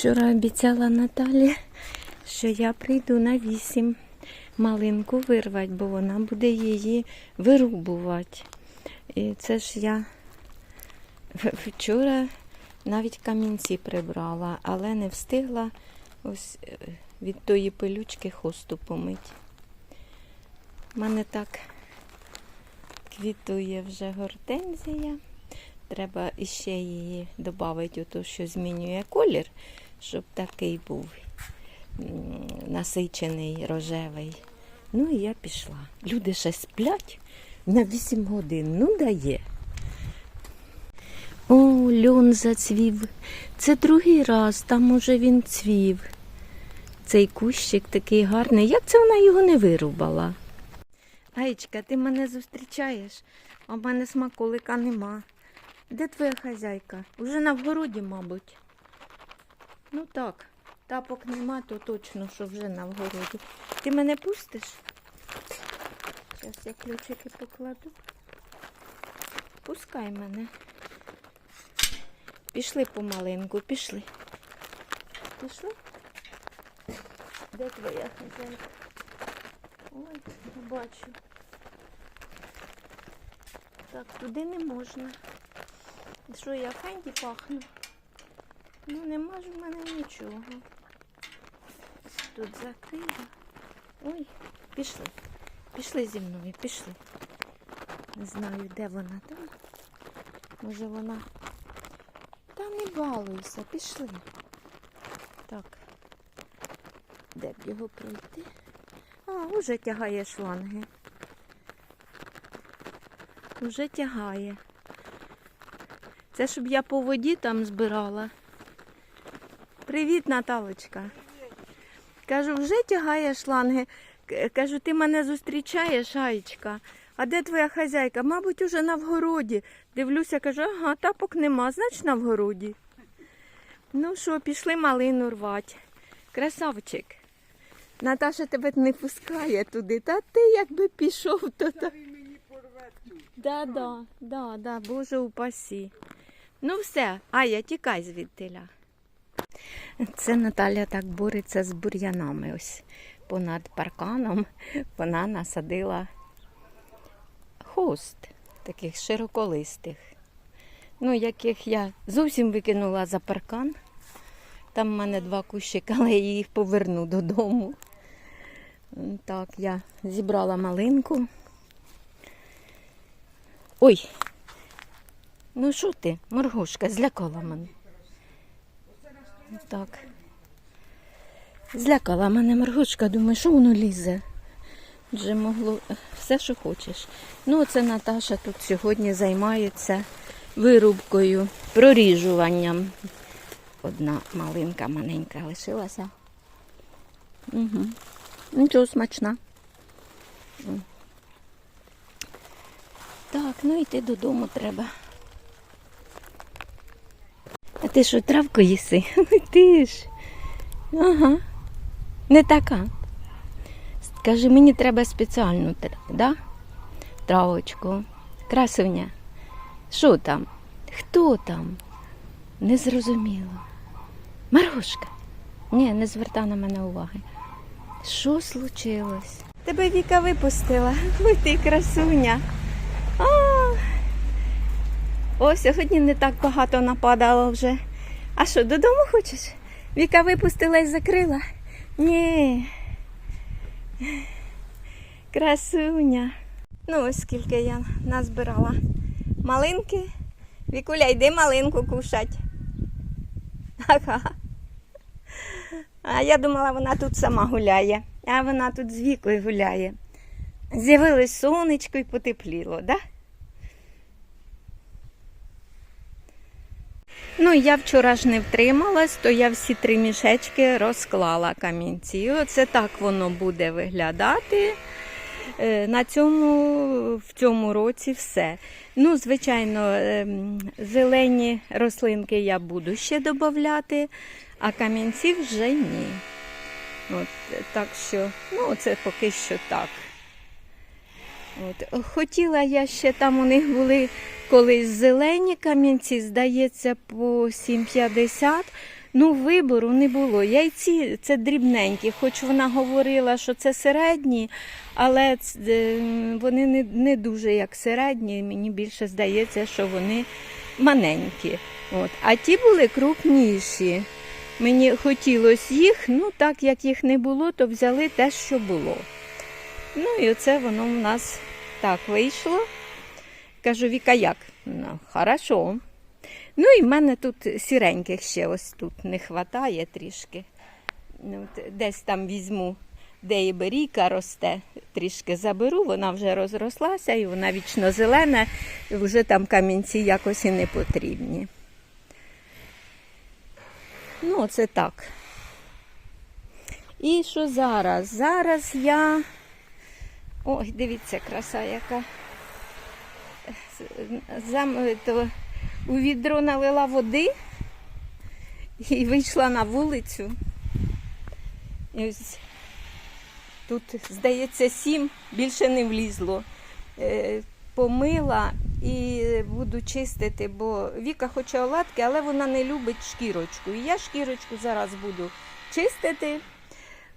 Вчора обіцяла Наталі, що я прийду на вісім малинку вирвати, бо вона буде її вирубувати. І це ж я вчора навіть камінці прибрала, але не встигла ось е, від тої пилючки хосту помить. У мене так квітує вже гортензія. Треба іще її додати, що змінює колір, щоб такий був насичений, рожевий. Ну і я пішла. Люди ще сплять на 8 годин. Ну дає. О, льон зацвів. Це другий раз, там уже він цвів. Цей кущик такий гарний. Як це вона його не вирубала? Аєчка, ти мене зустрічаєш, а в мене смаколика нема. Де твоя хазяйка? Уже на вгороді, мабуть. Ну так, тапок нема, то точно, що вже на вгороді. Ти мене пустиш? Зараз я ключики покладу. Пускай мене. Пішли помаленьку, пішли. Пішли? Де твоя хазяйка? Ой, не бачу. Так, туди не можна. Що я фенді пахну? Ну нема ж в мене нічого. Тут закрила. Ой, пішли. Пішли зі мною, пішли. Не знаю, де вона там. Може вона. Та не балуйся, пішли. Так. Де б його пройти? А, уже тягає шланги. Уже тягає. Це щоб я по воді там збирала. Привіт, Наталочка. Кажу, вже тягає шланги. Кажу, ти мене зустрічаєш, Аєчка. А де твоя хазяйка? Мабуть, уже на вгороді. Дивлюся, кажу, ага, тапок нема, значить на вгороді. Ну що, пішли малину рвати. Красавчик. Наташа тебе не пускає туди, та ти якби пішов, то так. Да, да, да, да, Боже упасі. Ну все, Ая, тікай звідтиля. Це Наталя так бореться з бур'янами. Ось понад парканом вона насадила хост таких широколистих. Ну, яких я зовсім викинула за паркан. Там в мене два кущика, але я їх поверну додому. Так, я зібрала малинку. Ой. Ну що ти, моргушка, злякала мене. Так. Злякала мене моргушка, думаю, що воно лізе. Вже могло все, що хочеш. Ну, оце Наташа тут сьогодні займається вирубкою, проріжуванням. Одна малинка маленька лишилася. Угу. Нічого смачна. Так, ну йти додому треба. Ти що, травку їси? Ти ж. Ага. Не така. Скажи, мені треба спеціальну да? травочку. Красуня. Що там? Хто там? Не зрозуміло. Маргушка. Ні, не звертай на мене уваги. Що случилось? Тебе Віка випустила. Ой, ти красуня. О, сьогодні не так багато нападало вже. А що, додому хочеш? Віка випустила і закрила? Ні. Красуня. Ну, ось скільки я назбирала. Малинки. Вікуля, йди малинку кушать. Ага. А я думала, вона тут сама гуляє, а вона тут з вікою гуляє. З'явилось сонечко і потепліло, да? Ну, я вчора ж не втрималась, то я всі три мішечки розклала камінці. Оце так воно буде виглядати. Е, На цьому в цьому році все. Ну, звичайно, ем, зелені рослинки я буду ще додати, а камінці вже ні. От, так що, ну, це поки що так. От. Хотіла я ще там у них були колись зелені камінці, здається, по 7,50. Ну, вибору не було. Яйці це дрібненькі, хоч вона говорила, що це середні, але е, вони не, не дуже як середні. Мені більше здається, що вони маленькі. От. А ті були крупніші. Мені хотілося їх, ну так як їх не було, то взяли те, що було. Ну і оце воно в нас так вийшло. Кажу, Віка, як? Ну, хорошо. Ну і в мене тут сіреньких ще ось тут не вистачає трішки. Ну, Десь там візьму, де і беріка росте, трішки заберу, вона вже розрослася і вона вічно зелена, і вже там камінці якось і не потрібні. Ну, це так. І що зараз? Зараз я. Ой, дивіться, краса яка. Зам... То у відро налила води і вийшла на вулицю. І ось тут, здається, сім, більше не влізло. Е, Помила і буду чистити, бо Віка хоче оладки, але вона не любить шкірочку. І я шкірочку зараз буду чистити.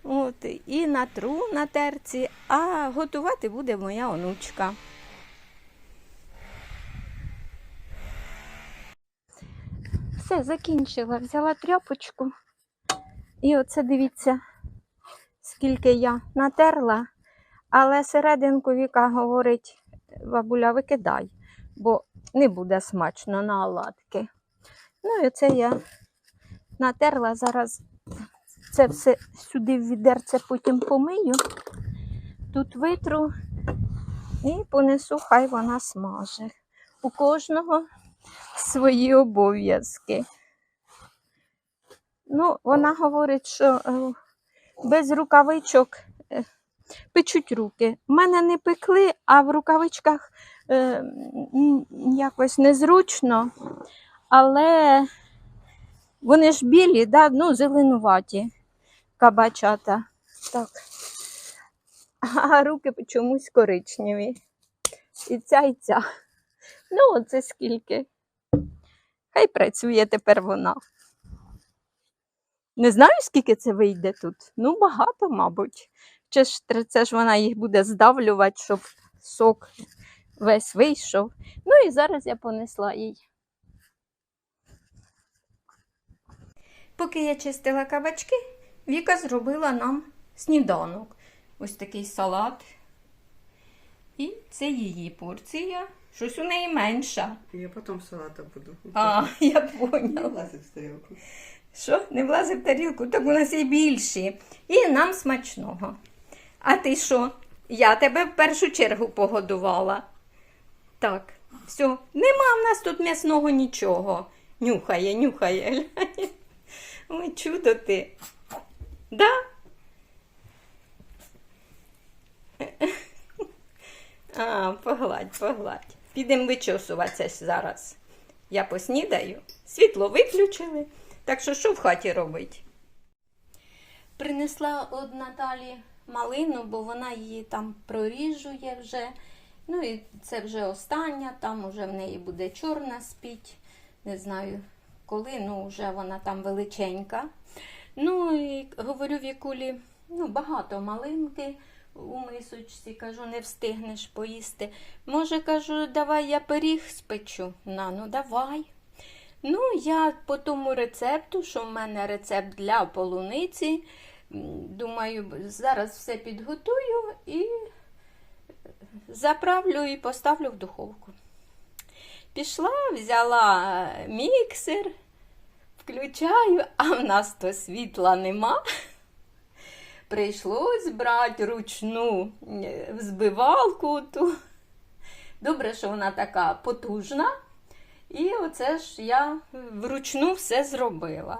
От, і натру на терці, а готувати буде моя онучка. Все, закінчила, взяла тряпочку. І оце дивіться, скільки я натерла. Але серединку Віка говорить, бабуля, викидай, бо не буде смачно на оладки. Ну і оце я натерла. Зараз це все сюди в відерце потім помию. Тут витру і понесу, хай вона смаже. У кожного свої обов'язки. Ну, вона говорить, що е, без рукавичок е, печуть руки. У мене не пекли, а в рукавичках е, якось незручно, але вони ж білі, да? ну, зеленуваті кабачата. Так. А руки чомусь коричневі. І ця, і ця. Ну, оце скільки. Хай працює тепер вона. Не знаю, скільки це вийде тут. Ну, багато, мабуть. Чи ж це ж вона їх буде здавлювати, щоб сок весь вийшов. Ну і зараз я понесла їй. Поки я чистила кабачки, Віка зробила нам сніданок. Ось такий салат. І це її порція. Щось у неї менша. Я потом салата буду. А, я Не поняла. в тарелку. Що? Не влазив в тарілку, так у нас є більші. І нам смачного. А ти що? Я тебе в першу чергу погодувала. Так, все. Нема в нас тут м'ясного нічого. Нюхає, нюхає. Ой, чудо ти. Да? А, погладь, погладь. Підемо вичосуватися зараз. Я поснідаю, світло виключили. Так що що в хаті робить? Принесла од Наталі малину, бо вона її там проріжує вже. Ну і це вже остання, там вже в неї буде чорна спіть. Не знаю коли, ну вже вона там величенька. Ну і говорю Вікулі, ну багато малинки у мисочці, кажу, не встигнеш поїсти. Може, кажу, давай я пиріг спечу. На, ну давай. Ну, я по тому рецепту, що в мене рецепт для полуниці. Думаю, зараз все підготую і заправлю і поставлю в духовку. Пішла, взяла е, міксер, включаю, а в нас то світла нема. Прийшлось брати ручну е, взбивалку ту. Добре, що вона така потужна. І оце ж я вручну все зробила.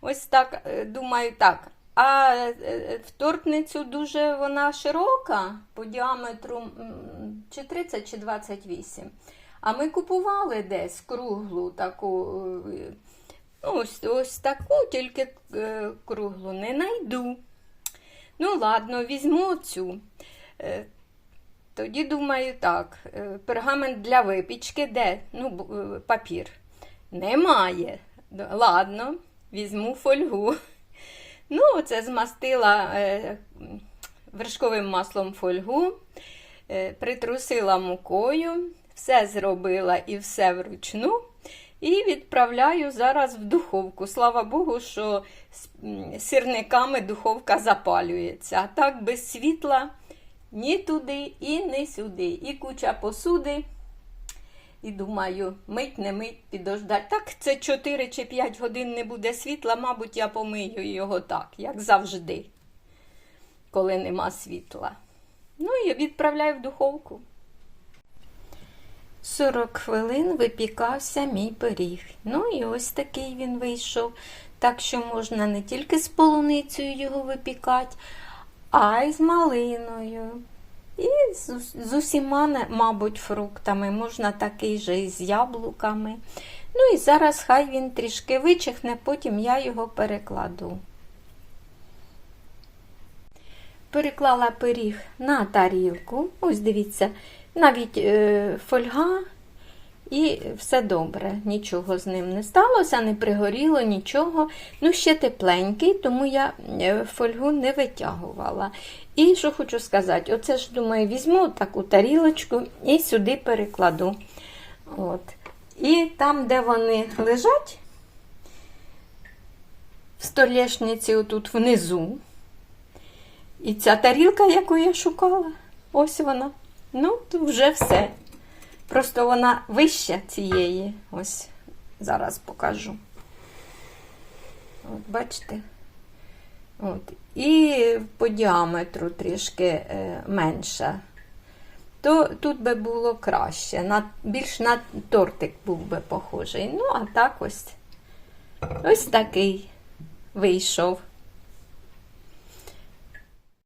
Ось так, е, думаю, так. А е, вторпницю дуже вона широка по діаметру чи 30, чи 28. А ми купували десь круглу таку. Ось, ось таку, тільки круглу не найду. Ну, ладно, візьму цю. Е, Тоді думаю так, е, пергамент для випічки, де? Ну, е, папір. Немає. Ладно, візьму фольгу. Ну, оце змастила вершковим маслом фольгу, притрусила мукою, все зробила і все вручну. І відправляю зараз в духовку. Слава Богу, що сірниками духовка запалюється. А так без світла ні туди і не сюди. І куча посуди. І думаю, мить не мить підождать. Так, це 4 чи 5 годин не буде світла, мабуть, я помию його так, як завжди, коли нема світла. Ну і відправляю в духовку. 40 хвилин випікався мій пиріг. Ну і ось такий він вийшов. Так що можна не тільки з полуницею його випікати, а й з малиною. І з, усіма, мабуть, фруктами. Можна такий же і з яблуками. Ну і зараз хай він трішки вичихне, потім я його перекладу. Переклала пиріг на тарілку. Ось дивіться, навіть е, фольга і все добре. Нічого з ним не сталося, не пригоріло, нічого. Ну, ще тепленький, тому я е, фольгу не витягувала. І що хочу сказати, оце ж думаю, візьму таку тарілочку і сюди перекладу. От. І там, де вони лежать, в столешниці, отут внизу. І ця тарілка, яку я шукала, ось вона. Ну, тут вже все. Просто вона вища цієї. Ось зараз покажу. От, бачите? От. І по діаметру трішки е, менша. То тут би було краще. На, більш на тортик був би похожий. Ну, а так ось ось такий вийшов.